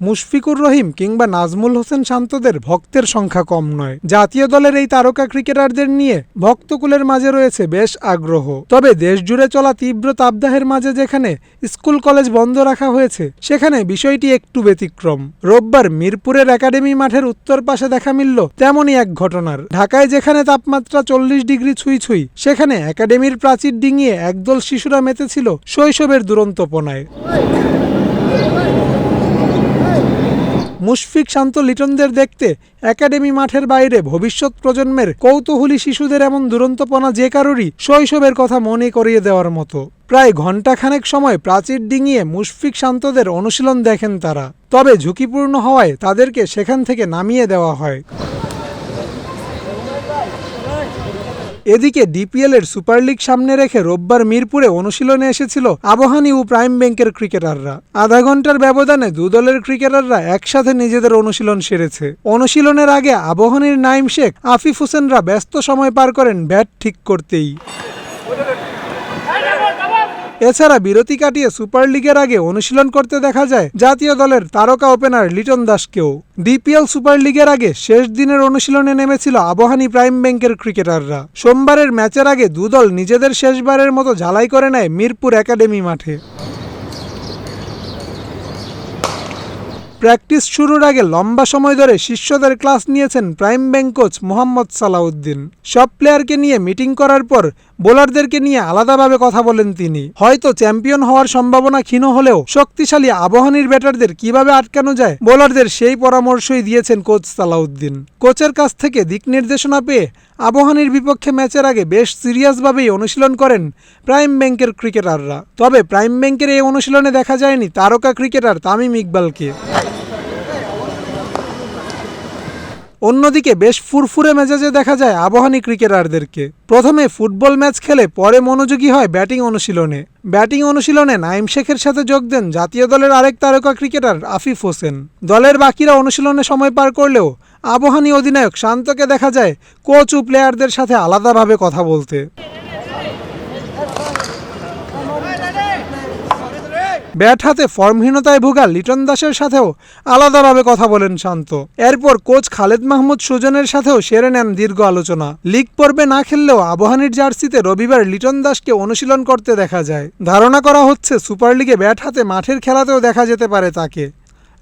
মুশফিকুর রহিম কিংবা নাজমুল হোসেন শান্তদের ভক্তের সংখ্যা কম নয়। জাতীয় দলের এই তারকা ক্রিকেটারদের নিয়ে ভক্তকুলের মাঝে রয়েছে বেশ আগ্রহ। তবে দেশ জুড়ে চলা তীব্র তাপদাহের মাঝে যেখানে স্কুল কলেজ বন্ধ রাখা হয়েছে, সেখানে বিষয়টি একটু ব্যতিক্রম। রোববার মিরপুরের একাডেমি মাঠের উত্তর পাশে দেখা মিলল তেমনই এক ঘটনার। ঢাকায় যেখানে তাপমাত্রা চল্লিশ ডিগ্রি ছুঁই ছুঁই, সেখানে একাডেমির প্রাচীর ডিঙিয়ে একদল শিশুরা মেতেছিল শৈশবের দুরন্তপনায়। মুশফিক শান্ত লিটনদের দেখতে একাডেমি মাঠের বাইরে ভবিষ্যৎ প্রজন্মের কৌতূহলী শিশুদের এমন দুরন্তপনা যে কারোরই শৈশবের কথা মনে করিয়ে দেওয়ার মতো। প্রায় ঘণ্টাখানেক সময় প্রাচীর ডিঙিয়ে মুশফিক শান্তদের অনুশীলন দেখেন তারা। তবে ঝুঁকিপূর্ণ হওয়ায় তাদেরকে সেখান থেকে নামিয়ে দেওয়া হয়। এদিকে ডিপিএলের সুপার লিগ সামনে রেখে রোববার মিরপুরে অনুশীলনে এসেছিল আবহানি ও প্রাইম ব্যাংকের ক্রিকেটাররা। আধা ঘণ্টার ব্যবধানে দু দলের ক্রিকেটাররা একসাথে নিজেদের অনুশীলন সেরেছে। অনুশীলনের আগে আবহানির নাইম শেখ, আফিফ হোসেনরা ব্যস্ত সময় পার করেন ব্যাট ঠিক করতেই। এছাড়া বিরতি কাটিয়ে সুপার লিগের আগে অনুশীলন করতে দেখা যায় জাতীয় দলের তারকা ওপেনার লিটন দাসকেও। ডিপিএল সুপার লিগের আগে শেষ দিনের অনুশীলনে নেমেছিল আবহানী প্রাইম ব্যাংকের ক্রিকেটাররা। সোমবারের ম্যাচের আগে দুদল নিজেদের শেষবারের মতো ঝালাই করে নেয় মিরপুর একাডেমি মাঠে। প্র্যাকটিস শুরুর আগে লম্বা সময় ধরে শিষ্যদের ক্লাস নিয়েছেন prime bank coach Mohammad Salauddin. সব প্লেয়ারকে নিয়ে মিটিং করার পর বোলারদেরকে নিয়ে আলাদাভাবে কথা বলেন তিনি। হয়তো চ্যাম্পিয়ন হওয়ার সম্ভাবনা ক্ষীণ হলেও শক্তিশালী আবহানীর ব্যাটারদের কীভাবে আটকানো যায় বোলারদের সেই পরামর্শই দিয়েছেন কোচ সালাউদ্দিন। কোচের কাছ থেকে দিক নির্দেশনা পেয়ে আবহানীর বিপক্ষে ম্যাচের আগে বেশ সিরিয়াসভাবেই অনুশীলন করেন প্রাইম ব্যাংকের ক্রিকেটাররা। তবে প্রাইম ব্যাংকের এই অনুশীলনে দেখা যায়নি তারকা ক্রিকেটার তামিম ইকবালকে। অন্যদিকে বেশ ফুরফুরে মেজাজে দেখা যায় আবাহনী ক্রিকেটারদেরকে। প্রথমে ফুটবল ম্যাচ খেলে পরে মনোযোগী হয় ব্যাটিং অনুশীলনে। ব্যাটিং অনুশীলনে নাইম শেখের সাথে যোগ দেন জাতীয় দলের আরেক তারকা ক্রিকেটার আফিফ হোসেন। দলের বাকিরা অনুশীলনে সময় পার করলেও আবহানী অধিনায়ক শান্তকে দেখা যায় কোচ ও প্লেয়ারদের সাথে আলাদাভাবে কথা বলতে। ব্যাট হাতে ফর্মহীনতায় ভোগা লিটন দাসের সাথেও আলাদাভাবে কথা বলেন শান্ত। এরপর কোচ খালেদ মাহমুদ সুজনের সাথেও সেরে নেন দীর্ঘ আলোচনা। লিগ পর্বে না খেললেও আবহানীর জার্সিতে রবিবার লিটন দাসকে অনুশীলন করতে দেখা যায়। ধারণা করা হচ্ছে, সুপার লিগে ব্যাট হাতে মাঠের খেলাতেও দেখা যেতে পারে তাকে।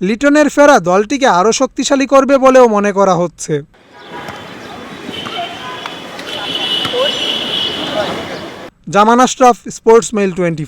লিটনের ফেরা দলটিকে আরও শক্তিশালী করবে বলেও মনে করা হচ্ছে। Zaman Ashraf, sports mail twenty